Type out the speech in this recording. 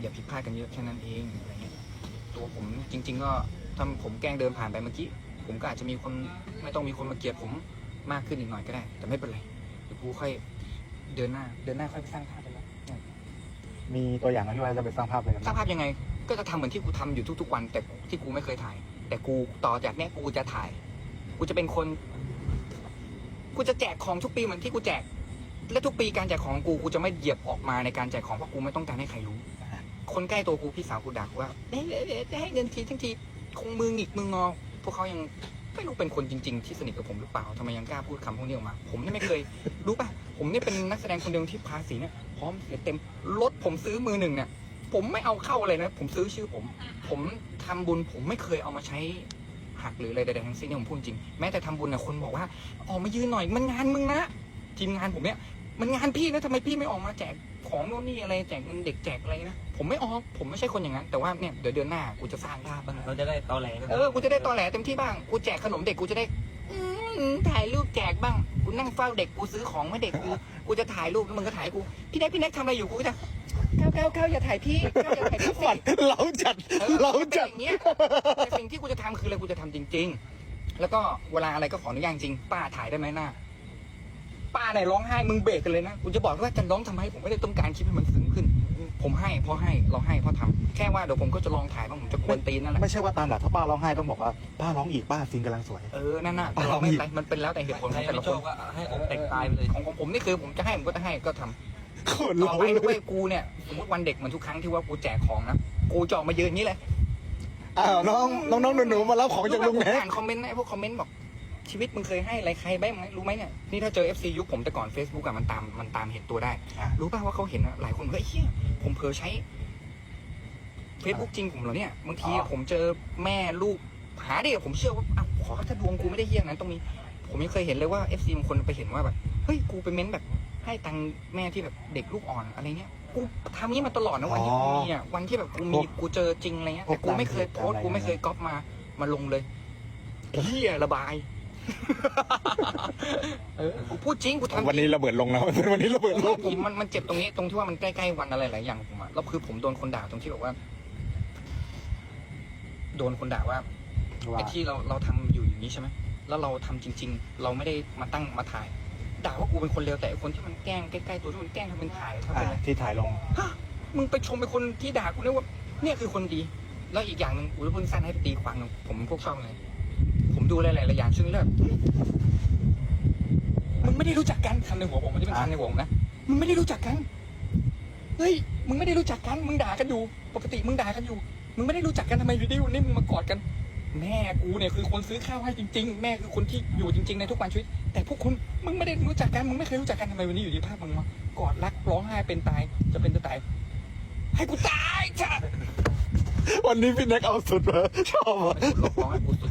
อย่าผิดพลาดกันเยอะแค่นั้นเองอะไรเงี้ยตัวผมจริง ๆ ก็ถ้าผมแกล้งเดินผ่านไปเมื่อกี้ผมก็อาจจะมีคนไม่ต้องมีคนมาเกลียดผมมากขึ้นอีกหน่อยก็ได้ แต่ไม่เป็นไรเดี๋ยวกูค่อยเดินหน้า เดินหน้าค่อยไปสร้างภาพไปแล้วมีตัวอย่างไหมที่ว่าจะไปสร้างภาพเลยสร้างภาพยังไง ก็จะทำเหมือนที่กูทำอยู่ทุก ๆ วัน แต่ที่กูไม่เคยถ่าย แต่กูต่อจากเนี้ยกูจะถ่าย กูจะเป็นคน กูจะแจกของทุกปีเหมือนที่กูแจก และทุกปีการแจกของกูกูจะไม่เหยียบออกมาในการแจกของเพราะกูไม่ต้องการให้ใครรู้ คนใกล้ตัวกูพี่สาวกูดักว่าเอ๊ะเอ๊ะเอ๊ะจะให้เงินทีทั้งทีคงมือหงิกมืองอ พวกเขายังไม่รู้เป็นคนจริง ๆ ที่สนิทกับผมหรือเปล่าทำไมยังกล้าพูดคำพวกนี้ออกมา ผมเนี่ยไม่เคย รู้ป่ะ ผมเนี่ยเป็นนักแสดงคนเดียวที่ภาษีเนี่ยพร้อมเสียเต็มรถผมซื้อมือหนึ่งเนี่ยผมไม่เอาเข้าเลยนะ ผมซื้อชื่อผม ผมทำบุญผมไม่เคยเอามาใช้หักหรืออะไรใดๆทั้งสิ้นเนี่ยผมพูดจริง แม้แต่ทำบุญนะคนบอกว่าออกมายืนหน่อยมันงานมึงนะทีมงานผมเนี่ย มันงานพี่นะทำไมพี่ไม่ออกมาแจกของโน่นนี่อะไรแจกเงินเด็กแจกอะไรนะผมไม่ออกผมไม่ใช่คนอย่างนั้น แต่ว่าเนี่ยเดี๋ยวเดือนหน้ากูจะสร้างภาพบ้างนะเราจะได้ตอแหลกันเออกูจะได้ตอแหลเต็มที่บ้างกูแจกขนมเด็กกูจะได้อืมถ่ายรูปแจกบ้างกูนั่งเฝ้าเด็กกูซื้อของให้เด็กกูกูจะถ่ายรูปแล้วมึงก็ถ่ายกูพี่แน็กพี่แน็กทำอะไรอยู่กูก็จะก้าวก้าวก้าวอย่าถ่ายพี่ก้าวอย่าถ่ายพี่สิฝันเราจัด ออเรามันเป็นจัดอย่างเงี้ยแต่สิ่งที่กูจะทำคืออะไรกูจะทำจริง ๆ แล้วก็เวลาอะไรก็ขออนุญาตจริงป้าถ่ายได้ไหมหน้า ป้าเนี่ยร้องไห้มึงเบรกกันเลยนะกูจะบอกว่าจะร้องทำไมผมไม่ได้ต้องการคลิปให้มันซึ้งขึ้น ผมให้เพราะให้เราให้เพราะทำแค่ว่าเดี๋ยวผมก็จะลองถ่ายบ้างผมจะกวนตีนนั่นแหละไม่ใช่ว่าตามหลักถ้าป้าร้องไห้ต้องบอกว่าป้าร้องอีกป้าซิงกำลังสวย เออนั่นน่ะแต่เราไม่เป็นไรมันเป็นแล้วแต่เหตุผลใคขรองแต่ไม่ละชคอนบก็ให้อกแตกตายไปเลยของของผมนี่คือผมจะให้ผมก็จะให้ก็ทำ คนต่อเราไปเลเว้ยยกูเนี่ยสมมติวันเด็กเหมือนทุกครั้งที่ว่ากูแจกของนะกูจะออกมายืนอย่างนี้เลยอ้าวน้องน้องน้องหนูๆมารับของจากลุงแน็ก อ่านคอมเมนต์นะไอ้พวกคอมเมนต์บอก ชีวิตมึงเคยให้อะไรใครบ้างไหมรู้ไหมเนี่ยนี่ถ้าเจอ FC ยุคผมแต่ก่อน Facebook อะมันตามมันตามเห็นตัวได้ อะ รู้ป่ะว่าเขาเห็นอะหลายคนเฮ้ยเฮียผมเพอใช้ Facebook จริงผมเหรอเนี่ยบางทีอ๋อ ผมเจอแม่ลูกหาดิผมเชื่อว่าอ้าวขอถ้าดวงกูไม่ได้เฮี้ยงนั้นตรงนี้ ผมยังเคยเห็นเลยว่า FC บางคนไปเห็นว่าแบบเฮ้ยกูไปเม้นแบบ ให้ตังค์แม่ที่แบบเด็กลูกอ่อนอะไรเงี้ยกูทำนี้มาตลอดนะวันที่กูมีอะวันที่แบบกูมีกูเจอจริงอะไรเงี้ยแต่กูไม่เคยโพสต์กูไม่เคยก๊อปมามาลงเลยเฮียระบาย เออกูพูดจริงกูทำวันนี้ระเบิดลงแล้ววันนี้ระเบิดลงผมมันมันเจ็บตรงนี้ตรงที่ว่ามันใกล้ๆวันอะไรหลายอย่างของผมอะแล้วคือผมโดนคนด่าตรงที่แบบว่า โดนคนด่าว่าว่าไอ้ที่เราเราทำอยู่อย่างนี้ใช่ไหมแล้วเราทำจริง ๆ เราไม่ได้มาตั้งมาถ่ายด่าว่ากูเป็นคนเลวแต่ไอ้คนที่มันแกล้งใกล้ๆตัวที่มันแกล้งทำเป็นถ่ายทำอ่าเป็นอะไรที่ถ่ายลงฮะมึงไปชมเป็นคนที่ด่ากูเนี่ยว่า เนี่ยคือคนดี แล้วอีกอย่างหนึ่งกูจะพูดสั้นให้ตีความหนึ่งผมพวกชอบเลย ผมดูหลายๆอย่างช่วงนี้แล้วแบบมึงไม่ได้รู้จักกันคำในหัวผมมันจะเป็นคำในหัวผมนะมึงไม่ได้รู้จักกันเฮ้ยมึงไม่ได้รู้จักกันมึงด่ากันอยู่ ปกติมึงด่ากันอยู่ มึงไม่ได้รู้จักกันทำไมอยู่ดีวันนี้มึงมากอดกัน แม่กูเนี่ยคือคนซื้อข้าวให้จริง ๆ แม่คือคนที่อยู่จริง ๆในทุกวันชีวิต แต่พวกคุณมึงไม่ได้รู้จักกันมึงไม่เคยรู้จักกันทำไมวันนี้อยู่ดีภาพมึงมากอดรักร้องไห้เป็นตายจะเป็นจะตาย ให้กูตายเถอะวันนี้พี่แน็กเอาสุดเลยชอบอะร้องให้กูสุด